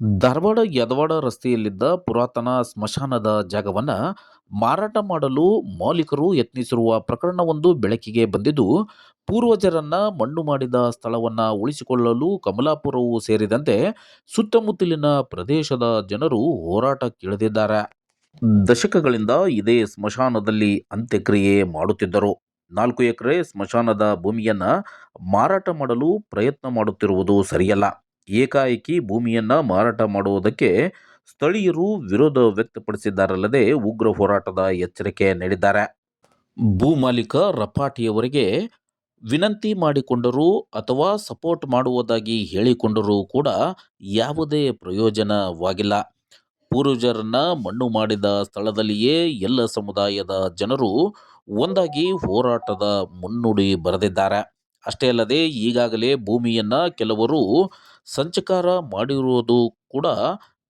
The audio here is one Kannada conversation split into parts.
ಧಾರವಾಡ, ಯದವಾಡ ರಸ್ತೆಯಲ್ಲಿದ್ದ ಪುರಾತನ ಸ್ಮಶಾನದ ಜಾಗವನ್ನು ಮಾರಾಟ ಮಾಡಲು ಮಾಲೀಕರು ಯತ್ನಿಸಿರುವ ಪ್ರಕರಣವೊಂದು ಬೆಳಕಿಗೆ ಬಂದಿದ್ದು, ಪೂರ್ವಜರನ್ನ ಮಣ್ಣು ಮಾಡಿದ ಸ್ಥಳವನ್ನು ಉಳಿಸಿಕೊಳ್ಳಲು ಕಮಲಾಪುರವು ಸೇರಿದಂತೆ ಸುತ್ತಮುತ್ತಲಿನ ಪ್ರದೇಶದ ಜನರು ಹೋರಾಟಕ್ಕಿಳಿದಿದ್ದಾರೆ ದಶಕಗಳಿಂದ ಇದೇ ಸ್ಮಶಾನದಲ್ಲಿ ಅಂತ್ಯಕ್ರಿಯೆ ಮಾಡುತ್ತಿದ್ದರು. ನಾಲ್ಕು ಎಕರೆ ಸ್ಮಶಾನದ ಭೂಮಿಯನ್ನು ಮಾರಾಟ ಮಾಡಲು ಪ್ರಯತ್ನ ಮಾಡುತ್ತಿರುವುದು ಸರಿಯಲ್ಲ. ಏಕಾಏಕಿ ಭೂಮಿಯನ್ನು ಮಾರಾಟ ಮಾಡುವುದಕ್ಕೆ ಸ್ಥಳೀಯರು ವಿರೋಧ ವ್ಯಕ್ತಪಡಿಸಿದ್ದಾರಲ್ಲದೆ ಉಗ್ರ ಹೋರಾಟದ ಎಚ್ಚರಿಕೆ ನೀಡಿದ್ದಾರೆ. ಭೂಮಾಲೀಕ ರಪಾಟಿಯವರಿಗೆ ವಿನಂತಿ ಮಾಡಿಕೊಂಡರೂ ಅಥವಾ ಸಪೋರ್ಟ್ ಮಾಡುವುದಾಗಿ ಹೇಳಿಕೊಂಡರೂ ಕೂಡ ಯಾವುದೇ ಪ್ರಯೋಜನವಾಗಿಲ್ಲ. ಪೂರ್ವಜರನ್ನ ಮಣ್ಣು ಮಾಡಿದ ಸ್ಥಳದಲ್ಲಿಯೇ ಎಲ್ಲ ಸಮುದಾಯದ ಜನರು ಒಂದಾಗಿ ಹೋರಾಟದ ಮುನ್ನುಡಿ ಬರೆದಿದ್ದಾರೆ. ಅಷ್ಟೇ ಅಲ್ಲದೆ ಈಗಾಗಲೇ ಭೂಮಿಯನ್ನು ಕೆಲವರು ಸಂಚಕಾರ ಮಾಡಿರುವುದು ಕೂಡ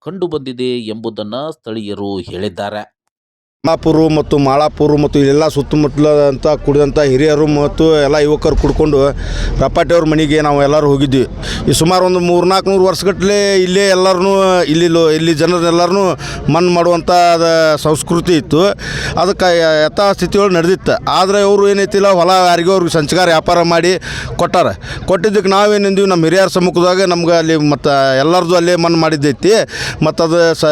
ಕಂಡುಬಂದಿದೆ ಎಂಬುದನ್ನು ಸ್ಥಳೀಯರು ಹೇಳಿದ್ದಾರೆ. ಮಾಲಾಪುರ ಮತ್ತು ಮಾಳಾಪುರು ಮತ್ತು ಇಲ್ಲೆಲ್ಲ ಸುತ್ತಮುತ್ತಲಂತ ಕುಡಿದಂಥ ಹಿರಿಯರು ಮತ್ತು ಎಲ್ಲ ಯುವಕರು ಕುಡ್ಕೊಂಡು ರಪ್ಪಾಟಿಯವ್ರ ಮನೆಗೆ ನಾವು ಎಲ್ಲರೂ ಹೋಗಿದ್ವಿ. ಈ ಸುಮಾರು ಒಂದು ಮೂರು ನಾಲ್ಕು ನೂರು ವರ್ಷಗಟ್ಟಲೆ ಇಲ್ಲೇ ಎಲ್ಲರೂ ಇಲ್ಲಿ ಲೋ- ಇಲ್ಲಿ ಜನರೆಲ್ಲರೂ ಮಣ್ಣು ಮಾಡುವಂಥ ಸಂಸ್ಕೃತಿ ಇತ್ತು. ಅದಕ್ಕೆ ಯಥಾಸ್ಥಿತಿಯೊಳಗೆ ನಡೆದಿತ್ತು. ಆದರೆ ಅವರು ಏನೈತಿಲ್ಲ, ಹೊಲ ಯಾರಿಗೋ ಅವ್ರಿಗೆ ಸಂಚಕಾರ ವ್ಯಾಪಾರ ಮಾಡಿ ಕೊಟ್ಟಾರ. ಕೊಟ್ಟಿದ್ದಕ್ಕೆ ನಾವೇನಿಂದೀವಿ, ನಮ್ಮ ಹಿರಿಯರ ಸಮ್ಮುಖದಾಗ ನಮ್ಗೆ ಅಲ್ಲಿ ಮತ್ತು ಎಲ್ಲರದ್ದು ಅಲ್ಲೇ ಮಣ್ಣು ಮಾಡಿದ್ದೈತಿ. ಮತ್ತು ಅದು ಸ,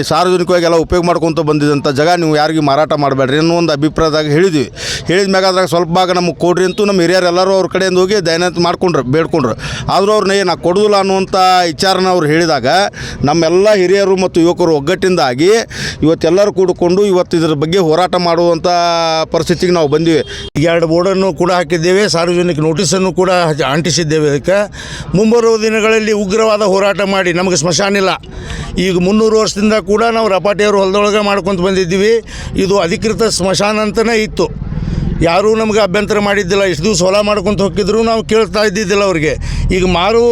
ಈ ಸಾರ್ವಜನಿಕವಾಗಿ ಎಲ್ಲ ಉಪಯೋಗ ಮಾಡ್ಕೊತ ಬಂದಿದ್ದಂಥ ಜಾಗ ನೀವು ಯಾರಿಗೂ ಮಾರಾಟ ಮಾಡಬೇಡ್ರಿ ಅನ್ನೋ ಒಂದು ಅಭಿಪ್ರಾಯದಾಗ ಹೇಳಿದ್ವಿ. ಹೇಳಿದ ಮ್ಯಾಗ ಅದ್ರಾಗ ಸ್ವಲ್ಪ ಭಾಗ ನಮಗೆ ಕೊಡ್ರಿ ಅಂತೂ ನಮ್ಮ ಹಿರಿಯರು ಎಲ್ಲರೂ ಅವ್ರ ಕಡೆಯಿಂದ ಹೋಗಿ ದಯನಂತ ಮಾಡ್ಕೊಂಡ್ರು, ಬೇಡ್ಕೊಂಡ್ರು. ಆದರೂ ಅವ್ರನ್ನ ಏನು ಕೊಡೋದಿಲ್ಲ ಅನ್ನುವಂಥ ವಿಚಾರನ ಅವ್ರು ಹೇಳಿದಾಗ ನಮ್ಮೆಲ್ಲ ಹಿರಿಯರು ಮತ್ತು ಯುವಕರು ಒಗ್ಗಟ್ಟಿಂದಾಗಿ ಇವತ್ತೆಲ್ಲರೂ ಕೂಡಿಕೊಂಡು ಇವತ್ತು ಇದ್ರ ಬಗ್ಗೆ ಹೋರಾಟ ಮಾಡುವಂಥ ಪರಿಸ್ಥಿತಿಗೆ ನಾವು ಬಂದಿವೆ. ಈಗ ಎರಡು ಬೋರ್ಡನ್ನು ಕೂಡ ಹಾಕಿದ್ದೇವೆ, ಸಾರ್ವಜನಿಕ ನೋಟಿಸನ್ನು ಕೂಡ ಅಂಟಿಸಿದ್ದೇವೆ ಅದಕ್ಕೆ ಮುಂಬರುವ ದಿನಗಳಲ್ಲಿ ಉಗ್ರವಾದ ಹೋರಾಟ ಮಾಡಿ ನಮಗೆ ಸ್ಮಶಾನ ಇಲ್ಲ. ಈಗ ಮುನ್ನೂರು ವರ್ಷದಿಂದ ಕೂಡ ನಾವು ರಪಾಟಿಯವರು ಹೊಲದೊಳಗೆ ಮಾಡ್ಕೊತ ಬಂದಿದ್ದೀವಿ. ಇದು ಅಧಿಕೃತ ಸ್ಮಶಾನ ಅಂತಲೇ ಇತ್ತು. ಯಾರೂ ನಮಗೆ ಅಭ್ಯಂತರ ಮಾಡಿದ್ದಿಲ್ಲ. ಇಷ್ಟು ದಿವಸ ಹೊಲ ಮಾಡ್ಕೊಂತ ಹೋಗಿದ್ರು ನಾವು ಕೇಳ್ತಾ ಇದ್ದಿದ್ದಿಲ್ಲ ಅವ್ರಿಗೆ. ಈಗ ಮಾರು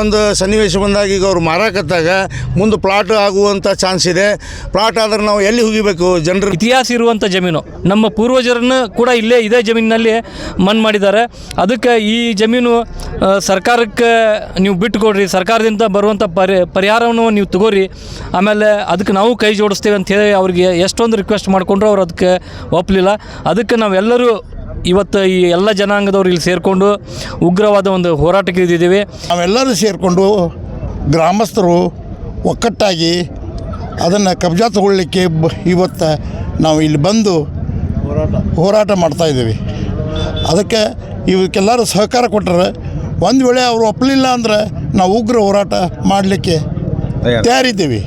ಒಂದು ಸನ್ನಿವೇಶ ಬಂದಾಗ ಈಗ ಅವ್ರು ಮಾರಾಕತ್ತಾಗ ಮುಂದೆ ಪ್ಲಾಟ್ ಆಗುವಂಥ ಚಾನ್ಸ್ ಇದೆ. ಪ್ಲಾಟ್ ಆದ್ರೆ ನಾವು ಎಲ್ಲಿ ಹೋಗಿಬೇಕು ಜನರು? ಇತಿಹಾಸ ಇರುವಂಥ ಜಮೀನು. ನಮ್ಮ ಪೂರ್ವಜರನ್ನು ಕೂಡ ಇಲ್ಲೇ ಇದೇ ಜಮೀನಿನಲ್ಲಿ ಮನ್ ಮಾಡಿದ್ದಾರೆ. ಅದಕ್ಕೆ ಈ ಜಮೀನು ಸರ್ಕಾರಕ್ಕೆ ನೀವು ಬಿಟ್ಟುಕೊಡ್ರಿ. ಸರ್ಕಾರದಿಂದ ಬರುವಂಥ ಪರಿ, ಪರಿಹಾರವನ್ನು ನೀವು ತಗೋರಿ. ಆಮೇಲೆ ಅದಕ್ಕೆ ನಾವು ಕೈ ಜೋಡಿಸ್ತೇವೆ ಅಂತ ಹೇಳಿ ಅವ್ರಿಗೆ ಎಷ್ಟೊಂದು ರಿಕ್ವೆಸ್ಟ್ ಮಾಡಿಕೊಂಡ್ರು, ಅವ್ರು ಅದಕ್ಕೆ ಒಪ್ಪಲಿಲ್ಲ. ಅದಕ್ಕೆ ನಾವೆಲ್ಲರೂ ಇವತ್ತು ಈ ಎಲ್ಲ ಜನಾಂಗದವ್ರು ಇಲ್ಲಿ ಸೇರಿಕೊಂಡು ಉಗ್ರವಾದ ಒಂದು ಹೋರಾಟಕ್ಕೆ ಇದ್ದಿದ್ದೀವಿ ನಾವೆಲ್ಲರೂ ಸೇರಿಕೊಂಡು ಗ್ರಾಮಸ್ಥರು ಒಕ್ಕಟ್ಟಾಗಿ ಅದನ್ನು ಕಬ್ಜಾ ತಗೊಳ್ಳಿಕ್ಕೆ ಬ ಇವತ್ತು ನಾವು ಇಲ್ಲಿ ಬಂದು ಹೋರಾಟ ಮಾಡ್ತಾ ಇದ್ದೀವಿ. ಅದಕ್ಕೆ ಇವಕ್ಕೆಲ್ಲರೂ ಸಹಕಾರ ಕೊಟ್ಟರೆ ಒಂದು ವೇಳೆ ಅವರು ಒಪ್ಪಲಿಲ್ಲ ಅಂದ್ರೆ ನಾವು ಉಗ್ರ ಹೋರಾಟ ಮಾಡಲಿಕ್ಕೆ ತಯಾರಿದ್ದೀವಿ.